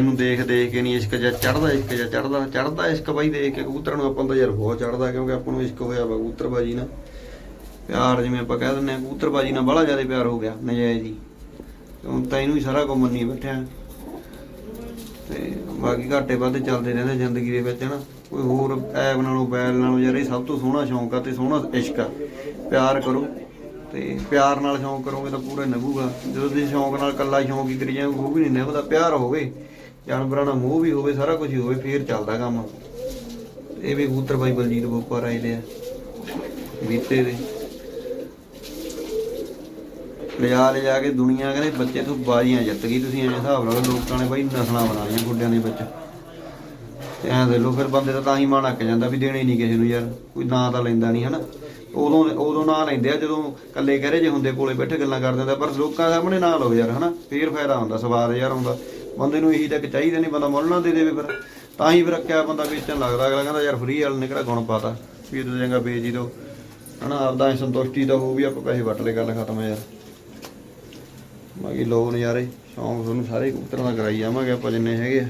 ਤੈਨੂੰ ਦੇਖ ਦੇਖ ਕੇ ਨਹੀਂ ਇਸ਼ਕ ਜਾਂ ਚੜਦਾ ਇਸ਼ਕ ਜਾਂ ਚੜਦਾ ਚੜਦਾ ਇਸ਼ਕ ਬਾਈ ਦੇਖ ਕੇ ਕਬੂਤਰਾਂ ਨੂੰ ਆਪਾਂ ਨੂੰ ਯਾਰ ਬਹੁਤ ਚੜਦਾ ਕਿਉਂਕਿ ਆਪਾਂ ਨੂੰ ਇਸ਼ਕ ਹੋਇਆ ਵਾ ਕਬੂਤਰਬਾਜੀ ਨਾਲ। ਪਿਆਰ ਜਿਵੇਂ ਆਪਾਂ ਕਹਿ ਦਿੰਦੇ ਆ ਕਬੂਤਰਬਾਜੀ ਨਾਲ ਬੜਾ ਜ਼ਿਆਦਾ ਪਿਆਰ ਹੋ ਗਿਆ ਨਜਾਇਜ਼ ਹੀ। ਹੁਣ ਤਾਂ ਇਹਨੂੰ ਹੀ ਸਾਰਾ ਕੁਝ ਮੰਨੀ ਬੈਠਿਆ। ਤੇ ਬਾਕੀ ਘਾਟੇ ਵਾਧੇ ਚੱਲਦੇ ਰਹਿੰਦੇ ਜ਼ਿੰਦਗੀ ਦੇ ਵਿੱਚ ਹਨਾ। ਕੋਈ ਹੋਰ ਐਬ ਨਾਲੋਂ ਬੈਲ ਨਾਲੋਂ ਯਾਰ ਇਹ ਸਭ ਤੋਂ ਸੋਹਣਾ ਸ਼ੌਂਕ ਆ ਤੇ ਸੋਹਣਾ ਇਸ਼ਕ ਆ। ਪਿਆਰ ਕਰੋ ਤੇ ਪਿਆਰ ਨਾਲ ਸ਼ੌਂਕ ਕਰੋਗੇ ਤਾਂ ਪੂਰਾ ਨਿਭੂਗਾ ਜਦੋਂ ਤੁਸੀਂ ਸ਼ੌਂਕ ਨਾਲ ਕੱਲਾ ਸ਼ੌਂਕ ਹੀ ਕਰੀ ਜਾਓਗੇ, ਉਹ ਵੀ ਨਹੀਂ ਨਿਭਦਾ ਪਿਆਰ ਹੋਵੇ। ਜਾਨਵਰਾਂ ਨਾਲ ਮੋਹ ਵੀ ਹੋਵੇ, ਸਾਰਾ ਕੁਝ ਹੀ ਹੋਵੇ, ਫੇਰ ਚੱਲਦਾ ਕੰਮ। ਇਹ ਵੀ ਕਬੂਤਰ ਬਾਈ ਬਲਜੀਤ ਬੋਪਾ ਰਾਏ ਦੇ ਆ, ਬੀਤੇ ਦੇ। ਲਿਆ ਲਿਆ ਕੇ ਦੁਨੀਆ ਕਹਿੰਦੇ ਬੱਚੇ ਤੋਂ ਬਾਜ਼ੀਆਂ ਜਿੱਤ ਗਈ ਤੁਸੀਂ, ਐਂ ਹਿਸਾਬ ਲਾ ਲੋਕਾਂ ਨੇ ਬਾਈ ਨਸਲਾਂ ਬਣਾ ਗੁੱਡਿਆਂ ਦੇ ਵਿੱਚ। ਐਂ ਦੇ ਲੋ ਫਿਰ ਬੰਦੇ ਦਾ ਤਾਂ ਹੀ ਮਨ ਅੱਕ ਜਾਂਦਾ ਵੀ ਦੇਣੇ ਨਹੀਂ ਕਿਸੇ ਨੂੰ ਯਾਰ, ਕੋਈ ਨਾਂ ਤਾਂ ਲੈਂਦਾ ਨਹੀਂ, ਹਨਾ। ਉਦੋਂ ਉਦੋਂ ਨਾਂ ਲੈਂਦੇ ਆ, ਜਦੋਂ ਇਕੱਲੇ ਕਹਰੇ ਜੇ ਹੁੰਦੇ ਕੋਲੇ ਬੈਠੇ ਗੱਲਾਂ ਕਰਦੇ ਹੁੰਦੇ ਪਰ ਲੋਕਾਂ ਸਾਹਮਣੇ ਨਾਂ ਲਓ ਯਾਰ, ਹਨਾ। ਫੇਰ ਫਾਇਦਾ ਹੁੰਦਾ, ਸਵਾਦ ਯਾਰ ਹੁੰਦਾ ਬੰਦੇ ਨੂੰ ਇਹੀ ਤੱਕ ਚਾਹੀਦਾ ਨਹੀਂ ਬੰਦਾ ਮੁੱਲ ਨਾ ਦੇ ਦੇਵੇ ਫਿਰ। ਤਾਂ ਹੀ ਫਿਰ ਰੱਖਿਆ ਬੰਦਾ ਵੇਚਣ ਲੱਗਦਾ ਅਗਲਾ ਕਹਿੰਦਾ ਯਾਰ ਫਰੀ ਵਾਲੇ ਨੇ ਕਿਹੜਾ ਗੁਣ ਪਾਤਾ? ਵੀ ਤਾਂ ਚੰਗਾ ਵੇਚ ਹੀ ਦੋ ਹਨਾ ਆਪਦਾ ਸੰਤੁਸ਼ਟੀ ਦਾ ਹੋ ਵੀ ਆਪਾਂ ਪੈਸੇ ਵੱਟ ਲੈ ਗੱਲ ਖਤਮ ਹੈ ਯਾਰ। ਬਾਕੀ ਲੋਕ ਨਜ਼ਾਰੇ ਸ਼ੌਂਕ ਤੁਹਾਨੂੰ ਸਾਰੇ ਕਬੂਤਰਾਂ ਦਾ ਕਰਾਈ ਜਾਵਾਂਗੇ ਆਪਾਂ ਜਿੰਨੇ ਹੈਗੇ ਆ।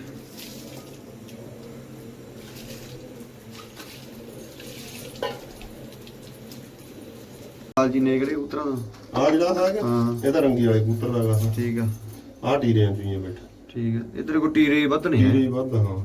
ਹਾਲ ਜੀ ਨੇ ਕਿਹੜੇ ਕਬੂਤਰਾਂ ਦਾ? ਆ ਜਿਹੜਾ ਹੈਗਾ। ਇਹ ਤਾਂ ਰੰਗੀ ਵਾਲੇ ਕਬੂਤਰ ਦਾ ਗਾ ਠੀਕ ਆ। ਆ ਹੀ ਆ ਬੈਠਾ ਠੀਕ ਆ ਇਧਰ ਕੋ ਟੀਰੇ ਵੱਧ ਨਹੀਂ ਹੈ? ਟੀਰੇ ਵੱਧ ਹਾਂ।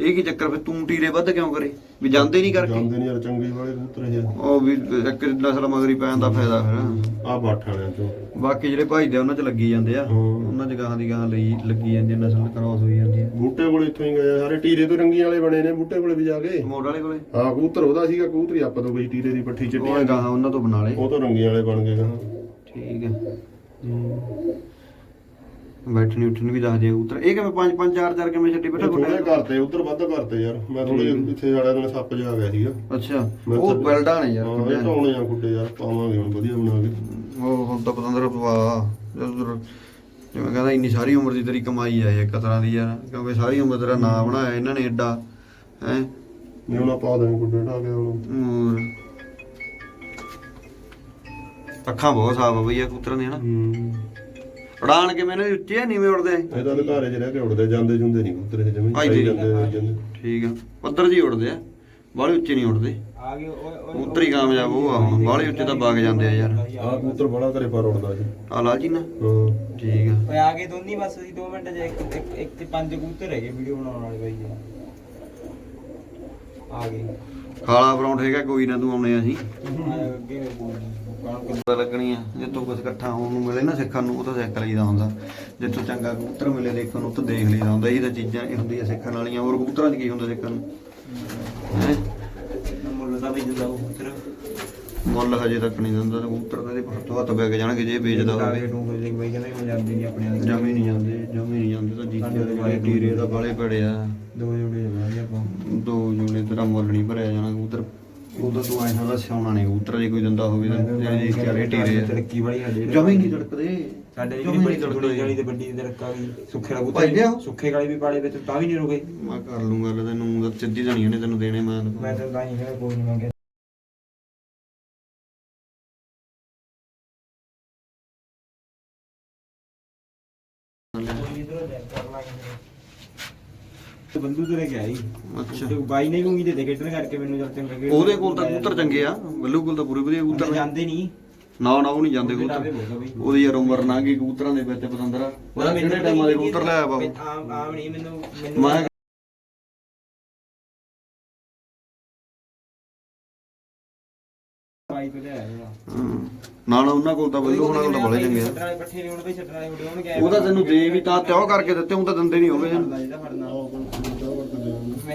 ਇਹ ਕੀ ਚੱਕਰ ਫਿਰ ਤੂੰ ਟੀਰੇ ਵੱਧ ਕਿਉਂ ਕਰੇ? ਵੀ ਜਾਂਦੇ ਨਹੀਂ ਕਰਕੇ? ਜਾਂਦੇ ਨਹੀਂ ਯਾਰ ਚੰਗੇ ਵਾਲੇ ਕਬੂਤਰ ਇਹ ਉਹ ਵੀ ਇੱਕ ਨਸਲ ਮਗਰੀ ਪੈਣ ਦਾ ਫਾਇਦਾ ਫਿਰ ਆ ਬਾਠ ਵਾਲਿਆਂ ਚੋਂ। ਬਾਕੀ ਜਿਹੜੇ ਭਾਈ ਦੇ ਉਹਨਾਂ ਚ ਲੱਗੀ ਜਾਂਦੇ ਆ। ਹਾਂ। ਉਹਨਾਂ ਚ ਗਾਹਾਂ ਦੀ ਗਾਹਾਂ ਲਈ ਲੱਗੀ ਜਾਂਦੀ ਆ, ਨਸਲ ਕ੍ਰਾਸ ਹੋਈ ਜਾਂਦੀ ਆ। ਬੂਟੇ ਕੋਲੇ ਇੱਥੋਂ ਹੀ ਗਏ ਆ, ਸਾਰੇ ਟੀਰੇ ਤੋਂ ਰੰਗੀ ਵਾਲੇ ਬਣੇ ਨੇ ਬੂਟੇ ਕੋਲੇ ਵੀ ਜਾ ਕੇ। ਮੋੜ ਵਾਲੇ ਕੋਲੇ? ਹਾਂ ਕਬੂਤਰ ਉਹਦਾ ਸੀਗਾ ਕਬੂਤਰੀ ਆਪਾਂ ਤੋਂ ਗਈ ਟੀਰੇ ਦੀ ਪੱਠੀ ਉਹ ਚਿੱਟੀ ਗਾਹਾਂ ਉਹਨਾਂ ਤੋਂ ਬਣਾ ਲਏ। ਉਹ ਤੋਂ ਰੰਗੀ ਵਾਲੇ ਬਣ ਗਏ ਗਾ ਠੀਕ ਹੈ। ਬੈਠਣੀ ਉੱਠਣੀ ਵੀ ਦੱਸ ਦੇ ਉਤਰ। ਇਹ ਕਿਵੇਂ ਪੰਜ ਪੰਜ ਚਾਰ ਚਾਰ ਕਿਵੇਂ ਛੱਡੀ ਬੈਠਾ ਥੋੜੇ ਗੁੱਟੇ ਕਰਤੇ ਉਧਰ ਵੱਧ ਕਰਤੇ ਯਾਰ। ਮੈਂ ਥੋੜੇ ਇੱਥੇ ਵਾਲਿਆਂ ਨਾਲ ਸੱਪ ਜਾ ਗਿਆ ਸੀਗਾ। ਅੱਛਾ। ਉਹ ਬੈਲਡਾਂ ਨੇ ਯਾਰ ਹਾਂ ਇਹ ਨੇ। ਆ ਗੁੱਡੇ ਯਾਰ ਪਾਵਾਂਗੇ ਹੁਣ ਵਧੀਆ ਬਣਾ ਕੇ। ਉਹ ਹੁਣ ਤਾਂ ਪਤੰਦਰ ਪਵਾ ਜਿਵੇਂ ਕਹਿੰਦਾ ਇੰਨੀ ਸਾਰੀ ਉਮਰ ਦੀ ਤੇਰੀ ਕਮਾਈ ਆ ਇੱਕ ਤਰ੍ਹਾਂ ਦੀ ਯਾਰ। ਕਿਉਂਕਿ ਸਾਰੀ ਉਮਰ ਤੇਰਾ ਨਾਂ ਬਣਾਇਆ ਇਹਨਾਂ ਨੇ ਐਡਾ ਹੈ? ਨਹੀਂ ਹੁਣ ਆਪਾਂ ਦੇਣ ਗੁੱਡੇ ਢਾ ਕੇ ਹੁਣ ਅੱਖਾਂ ਬਹੁਤ ਸਾਫ਼ ਆ ਬਈ ਇਹ ਕਬੂਤਰਾਂ ਦੀਆਂ ਹਨਾ ਹੂੰ। ਉਡਾਣ ਕੇ ਮੈਨੇ ਉੱਚੇ ਆ ਨੀਵੇਂ ਉੜਦੇ ਇਹ ਤਾਂ ਘਰੇ ਚ ਰਹਿ ਕੇ ਉੜਦੇ ਜਾਂਦੇ ਜੁੰਦੇ ਨਹੀਂ ਕਬੂਤਰ ਇਹ ਜਮੀ ਆਈ। ਜਾਂਦੇ। ਜਾਂਦੇ ਠੀਕ ਆ। ਪੱਧਰ ਜੀ ਉੜਦੇ ਆ ਬਾਹਲੇ ਉੱਚੇ ਨਹੀਂ ਉੜਦੇ ਆ ਗਏ ਹੀ ਕਾਮਯਾਬ ਉਹ ਆ ਹੁਣ ਬਾਹਲੇ ਉੱਚੇ ਤਾਂ ਵਗ ਜਾਂਦੇ ਆ ਯਾਰ। ਆਹ ਕਬੂਤਰ ਬੜਾ ਘਰੇ ਪਰ ਉੜਦਾ ਜੀ। ਆ ਲਾਲ ਜੀ ਨਾ। ਹਾਂ। ਠੀਕ ਆ। ਓਏ ਆ ਗਏ ਦੋਨੀ ਬਸ ਅਸੀਂ 2 ਮਿੰਟ ਜੇ ਇੱਕ ਇੱਕ- ਇੱਕ ਤੇ ਪੰਜ ਕਬੂਤਰ ਹੈਗੇ ਵੀਡੀਓ ਬਣਾਉਣ ਵਾਲੇ ਬਾਈ ਜੀ। ਆ ਗਏ। ਖਾਲਾ ਪਰੌਂਠ ਹੈਗਾ ਕੋਈ ਨਾ ਤੂੰ ਆਉਣੇ ਆ ਅਸੀਂ। ਆ ਅੱਗੇ ਕੌਣ ਪਤਾ ਲੱਗਣੀ ਆ ਜੇ ਤੋਂ ਕੁਝ ਇਕੱਠਾ ਹੋਣ ਨੂੰ ਮਿਲੇ ਨਾ ਸਿੱਖਣ ਨੂੰ ਉਹ ਤਾਂ ਸਿੱਖ ਲਈਦਾ ਹੁੰਦਾ। ਜੇ ਤੋਂ ਚੰਗਾ ਕਬੂਤਰ ਮਿਲੇ ਦੇਖਣ ਨੂੰ ਤਾਂ ਦੇਖ ਲਈਦਾ ਹੁੰਦਾ। ਇਹ ਤਾਂ ਚੀਜ਼ਾਂ ਇਹ ਹੁੰਦੀਆਂ ਸਿੱਖਣ ਵਾਲੀਆਂ ਹੋਰ ਕਬੂਤਰਾਂ 'ਚ ਕੀ ਹੁੰਦਾ ਸਿੱਖਣ ਨੂੰ? ਹੈ? ਮੁੱਲ ਦਾ ਵੀ ਉਹ ਫਿਰ ਮੁੱਲ ਹਜੇ ਤੱਕ ਨਹੀਂ ਦਿੰਦਾ ਕਬੂਤਰ ਤਾਂ ਇਹਦੇ ਹੱਥੋਂ ਹੱਥ ਬੈ ਕੇ ਜਾਣਗੇ ਜੇ ਵੇਚਦਾ ਹੋਵੇ। ਟੂ ਹੋ ਬਾਈ ਕਹਿੰਦਾ ਮੈਂ ਜਾਂਦੀ ਨਹੀਂ ਆਪਣੇ ਜਮੀ ਨਹੀਂ ਜਾਂਦੇ ਜਮੀ ਨਹੀਂ ਜਾਂਦੇ ਤਾਂ ਜੀਤੇ ਦੇ ਬਾਰੇ ਟੀਰੇ ਦਾ ਬਾਲੇ ਪੜੇ ਆ। ਦੋ ਜੋੜੇ ਜਮਾਂਗੇ ਆਪਾਂ। ਦੋ ਜੂਨੇ ਤੇਰਾ ਮੁੱਲ ਨਹੀਂ ਭਰਿਆ ਜਾਣਾ ਕਬੂਤਰ। ਉਦੋਂ ਤੂੰ ਐਂ ਸਾਲਾ ਸਿਆਉਣਾ ਨਹੀਂ ਕਬੂਤਰ ਜੇ ਕੋਈ ਦਿੰਦਾ ਹੋਵੇ ਤਾਂ ਜਿਹੜੇ ਦੇਖ ਕੇ ਆਲੇ ਟੀਰੇ ਆ। ਤਰੱਕੀ ਵਾਲੀ ਸਾਡੇ ਜਮੀ ਨਹੀਂ ਤੜਕਦੇ। ਸਾਡੇ ਜਮੀ ਜਿਹੜੀ ਬੜੀ ਨਹੀਂ ਥੋੜੀ ਤੜਕਦੇ। ਜਾਲੀ ਤੇ ਵੱਡੀ ਤੇ ਰੱਖਾ ਵੀ ਸੁੱਖੇ ਦਾ ਭਾਈ ਲਿਆਓ। ਸੁੱਖੇ ਵਾਲੀ ਵੀ ਪਾਲੇ ਵਿੱਚ ਤਾਂ ਵੀ ਨਹੀਂ ਰੁਕੇ ਮੈਂ ਕਰ ਲੂੰਗਾ ਤੈਨੂੰ ਤਾਂ ਸਿੱਧੀ ਜਾਣੀ ਉਹਨੇ ਤੈਨੂੰ ਦੇਣੇ ਮੈਂ ਮੈਂ ਤਾਂ ਤਾਂ ਹੀ ਕਿਹਾ ਕੋਈ ਨਹੀਂ ਮੰਗਿਆ ਤੇ ਬੰਦੂ ਤੇ ਲੈ ਕੇ ਆਈ ਅੱਛਾ। ਤੇ ਬਾਈ ਨੇ ਵੀ ਉਮੀਦ ਦੇ ਖੇਡਣ ਕਰਕੇ ਮੈਨੂੰ ਜਦ ਚੰਗਾ ਖੇਡ ਉਹਦੇ ਕੋਲ ਤਾਂ ਕਬੂਤਰ ਚੰਗੇ ਆ ਬੱਲੂ ਕੋਲ ਤਾਂ ਪੂਰੇ ਵਧੀਆ ਕਬੂਤਰ ਨੇ। ਜਾਂਦੇ ਨਹੀਂ। ਨਾ ਨਾ ਉਹ ਨਹੀਂ ਜਾਂਦੇ ਉਹਦੇ ਕਬੂਤਰ। ਯਾਰ ਉਮਰ ਨਾ ਗਈ ਕਬੂਤਰਾਂ ਦੇ ਵਿੱਚ ਪਤੰਦਰਾ। ਉਹਦਾ ਕਿਹੜੇ ਟਾਈਮਾਂ ਦੇ ਕਬੂਤਰ ਲਿਆ ਬਾਬੂ? ਆਮ ਆਮ ਨਹੀਂ ਮੈਨੂੰ ਮੈਨੂੰ ਮੈਂ ਬਾਈ ਤੋਂ ਉਹਨਾਂ ਕੋਲ ਤਾਂ ਬੱਲੂ ਉਹਨਾਂ ਕੋਲ ਤਾਂ ਬੜੇ ਚੰਗੇ ਆ। ਛੱਡਣ ਵਾਲੇ ਪੱਠੇ ਨਹੀਂ ਹੁਣ ਬਈ ਛੱਡਣ ਵਾਲੇ ਹੁੰਦੇ ਹੋਣਗੇ ਉਹਦਾ ਤੈਨੂੰ ਦੇ ਵੀ ਤਾਂ ਤਿਉ ਕਰਕੇ ਦਿੱਤੇ ਉਹ ਤਾਂ ਦਿੰਦੇ ਨਹੀਂ ਹੋਵੇ। ਫੜਨਾ ਜਿਹਦਾ ਫੜਨਾ।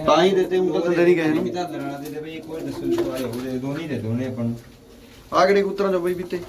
ਤਾਂ ਹੀ ਦਿੱਤੇ ਉਹ ਤਾਂ ਦਿੰਦੇ ਨਹੀਂ ਕਿਸੇ ਵੀ ਨੂੰ ਤਾਂ ਲੜਨਾ ਦੇ ਦੇ ਬਈ ਇੱਕ ਵਾਰ ਦੱਸੋ ਸਵਾਲ ਹੋ ਦੇ ਦੋਨੀ ਦੇ ਦੋਨੇ ਆਪਾਂ ਨੂੰ। ਆ ਕਿਹੜੇ ਕਬੂਤਰਾਂ ਚੋਂ ਬਈ ਬੀਤੇ?